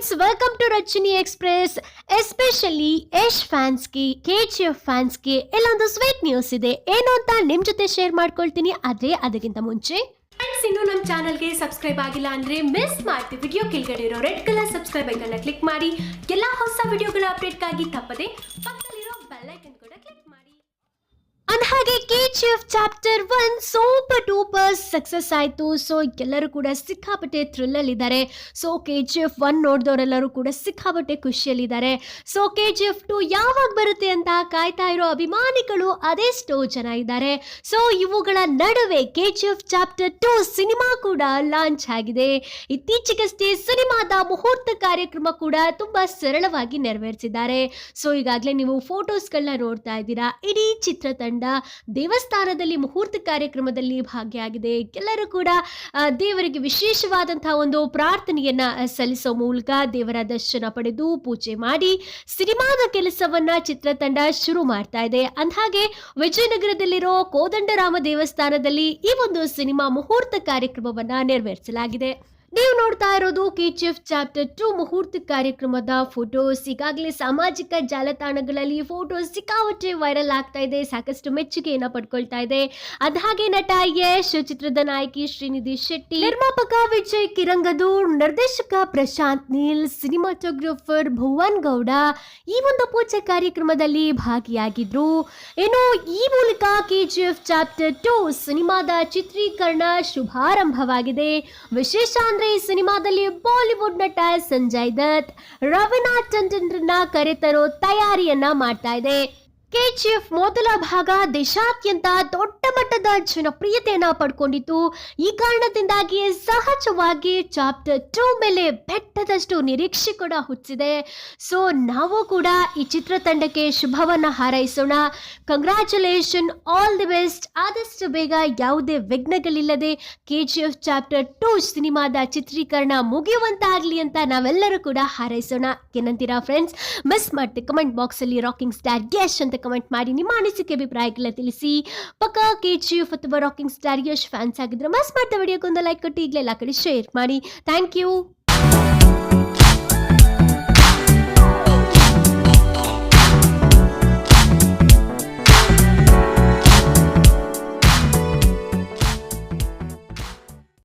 Friends welcome to Rachini express especially Yash ಫ್ಯಾನ್ಸ್ಗೆ K G F ಫ್ಯಾನ್ಸ್ಗೆ ಇಲ್ಲೊಂದು ಸ್ವೀಟ್ ನ್ಯೂಸ್ ಇದೆ. ಏನು ಅಂತ ನಿಮ್ ಜೊತೆ ಶೇರ್ ಮಾಡ್ಕೊಳ್ತೀನಿ. ಆದ್ರೆ ಅದಕ್ಕಿಂತ ಮುಂಚೆ ಫ್ರೆಂಡ್ಸ್ ಇನ್ನು ನಮ್ಮ ಚಾನಲ್ಗೆ ಸಬ್ಸ್ಕ್ರೈಬ್ ಆಗಿಲ್ಲ ಅಂದ್ರೆ ಮಿಸ್ ಮಾಡ್ತಿ ವಿಡಿಯೋ ಕೆಳಗಡೆ ಇರೋ ರೆಡ್ ಕಲರ್ ಸಬ್ಸ್ಕ್ರೈಬ್ ಐಕನ್ನ ಕ್ಲಿಕ್ ಮಾಡಿ. ಎಲ್ಲ ಹೊಸ ವಿಡಿಯೋಗಳ ಅಪ್ಡೇಟ್ಗಾಗಿ ತಪ್ಪದೆ ಪಕ್ಕದಲ್ಲಿರೋ ಬೆಲ್ ಐಕನ್ ಕೂಡ ಕ್ಲಿಕ್ ಮಾಡಿ. ಅಂದಹಾಗೆ K G F chapter one duper success ಆಯಿತು. ಸೊ ಎಲ್ಲರೂ ಕೂಡ ಸಿಕ್ಕಾಪಟ್ಟೆ ಥ್ರಿಲ್ಲಲ್ಲಿದ್ದಾರೆ so K G F one ನೋಡಿದವರೆಲ್ಲರೂ ಕೂಡ ಸಿಕ್ಕಾಪಟ್ಟೆ ಖುಷಿಯಲ್ಲಿದ್ದಾರೆ. So K G F two ಯಾವಾಗ ಬರುತ್ತೆ ಅಂತ ಕಾಯ್ತಾ ಇರೋ ಅಭಿಮಾನಿಗಳು ಅದೆಷ್ಟೋ ಜನ ಇದ್ದಾರೆ. ಸೊ ಇವುಗಳ ನಡುವೆ K G F chapter two cinema ಕೂಡ ಲಾಂಚ್ ಆಗಿದೆ. ಇತ್ತೀಚೆಗಷ್ಟೇ ಸಿನಿಮಾದ ಮುಹೂರ್ತ ಕಾರ್ಯಕ್ರಮ ಕೂಡ ತುಂಬಾ ಸರಳವಾಗಿ ನೆರವೇರಿಸಿದ್ದಾರೆ. ಸೊ ಈಗಾಗಲೇ ನೀವು ಫೋಟೋಸ್ಗಳನ್ನ ನೋಡ್ತಾ ಇದ್ದೀರಾ. ಇಡೀ ಚಿತ್ರತಂಡ ದೇವಸ್ಥಾನದಲ್ಲಿ ಮುಹೂರ್ತ ಕಾರ್ಯಕ್ರಮದಲ್ಲಿ ಭಾಗಿಯಾಗಿದೆ. ಎಲ್ಲರೂ ಕೂಡ ದೇವರಿಗೆ ವಿಶೇಷವಾದಂತಹ ಒಂದು ಪ್ರಾರ್ಥನೆಯನ್ನ ಸಲ್ಲಿಸೋ ಮೂಲಕ ದೇವರ ದರ್ಶನ ಪಡೆದು ಪೂಜೆ ಮಾಡಿ ಸಿನಿಮಾದ ಕೆಲಸವನ್ನ ಚಿತ್ರತಂಡ ಶುರು ಮಾಡ್ತಾ ಇದೆ. ಅಂದಹಾಗೆ, ವಿಜಯನಗರದಲ್ಲಿರೋ ಕೋದಂಡರಾಮ ದೇವಸ್ಥಾನದಲ್ಲಿ ಈ ಒಂದು ಸಿನಿಮಾ ಮುಹೂರ್ತ ಕಾರ್ಯಕ್ರಮವನ್ನ ನೆರವೇರಿಸಲಾಗಿದೆ. ನೀವು ನೋಡ್ತಾ ಇರೋದು K G F chapter two ಮುಹೂರ್ತ ಕಾರ್ಯಕ್ರಮದ ಫೋಟೋಸ್ ಈಗಾಗಲೇ ಸಾಮಾಜಿಕ ಜಾಲತಾಣಗಳಲ್ಲಿ ಫೋಟೋಸ್ ಸಿಕ್ಕಾಪಟ್ಟೆ ವೈರಲ್ ಆಗ್ತಾ ಇದೆ. ಸಾಕಷ್ಟು ಮೆಚ್ಚುಗೆಯನ್ನು ಪಡ್ಕೊಳ್ತಾ ಇದೆ. ಅದಾಗೆ ನಟ ಯಶ್, ಚಿತ್ರದ ನಾಯಕಿ ಶ್ರೀನಿಧಿ ಶೆಟ್ಟಿ, ನಿರ್ಮಾಪಕ ವಿಜಯ್ ಕಿರಂಗದೂರ್ ನಿರ್ದೇಶಕ ಪ್ರಶಾಂತ್ ನೀಲ್ ಸಿನಿಮಾಟೋಗ್ರಫರ್ ಭುವನ್ ಗೌಡ ಈ ಒಂದು ಪೂಜೆ ಕಾರ್ಯಕ್ರಮದಲ್ಲಿ ಭಾಗಿಯಾಗಿದ್ರು. ಇನ್ನು ಈ ಮೂಲಕ K G F chapter two ಸಿನಿಮಾದ ಚಿತ್ರೀಕರಣ ಶುಭಾರಂಭವಾಗಿದೆ. ವಿಶೇಷ ಅಂದ್ರೆ ಈ ಸಿನಿಮಾದಲ್ಲಿ ಬಾಲಿವುಡ್ ನಟ ಸಂಜಯ್ ದತ್ ರವೀನಾ ಟಂಡನ್ರನ್ನ ಕರೆತರೋ ತಯಾರಿಯನ್ನ ಮಾಡ್ತಾ ಇದೆ. ಕೆಜಿಎಫ್ ಮೊದಲ ಭಾಗ ದೇಶಾದ್ಯಂತ ದೊಡ್ಡ ಮಟ್ಟದ ಜನಪ್ರಿಯತೆಯನ್ನ ಪಡ್ಕೊಂಡಿತ್ತು. ಈ ಕಾರಣದಿಂದಾಗಿ ಸಹಜವಾಗಿ ಚಾಪ್ಟರ್ ಟೂ ಮೇಲೆ ಬೆಟ್ಟದಷ್ಟು ನಿರೀಕ್ಷೆ ಕೂಡ ಹುಚ್ಚಿದೆ ಸೊ ನಾವು ಕೂಡ ಈ ಚಿತ್ರತಂಡಕ್ಕೆ ಶುಭವನ್ನ ಹಾರೈಸೋಣ. ಕಂಗ್ರ್ಯಾಚುಲೇಷನ್ ಆಲ್ ದಿ ಬೆಸ್ಟ್ ಆದಷ್ಟು ಬೇಗ ಯಾವುದೇ ವಿಘ್ನಗಳಿಲ್ಲದೆ ಕೆ ಚಾಪ್ಟರ್ ಟೂ ಸಿನಿಮಾದ ಚಿತ್ರೀಕರಣ ಮುಗಿಯುವಂತಾಗಲಿ ಅಂತ ನಾವೆಲ್ಲರೂ ಕೂಡ ಹಾರೈಸೋಣ. ಏನಂತೀರಾ ಫ್ರೆಂಡ್ಸ್ ಮಿಸ್ ಮಾಡ್ತೀವಿ ಕಮೆಂಟ್ ಬಾಕ್ಸಲ್ಲಿ ರಾಕಿಂಗ್ ಸ್ಟಾರ್ ಯಶ್ ಅಂತ ಕಮೆಂಟ್ ಮಾಡಿ ನಿಮ್ಮ ಅನಿಸಿಕೆ ಅಭಿಪ್ರಾಯಗಳ ತಿಳಿಸಿ. ಪಕ್ಕ ಕೆ ಜಿ ಎಫ್ ಅಥವಾ ರಾಕಿಂಗ್ ಸ್ಟಾರ್ ಯಶ್ ಫ್ಯಾನ್ಸ್ ಆಗಿದ್ರೆ ಮಸ್ ಮಾಡ್ತಾ ವಿಡಿಯೋಕ್ಕೊಂದು ಲೈಕ್ ಕೊಟ್ಟು ಈಗಲೇ ಎಲ್ಲ ಕಡೆ ಶೇರ್ ಮಾಡಿ. Thank you